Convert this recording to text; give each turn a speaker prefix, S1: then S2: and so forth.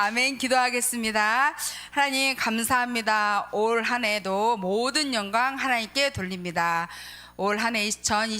S1: 아멘 기도하겠습니다. 하나님 감사합니다. 올 한 해도 모든 영광 하나님께 돌립니다. 올 한해 2024년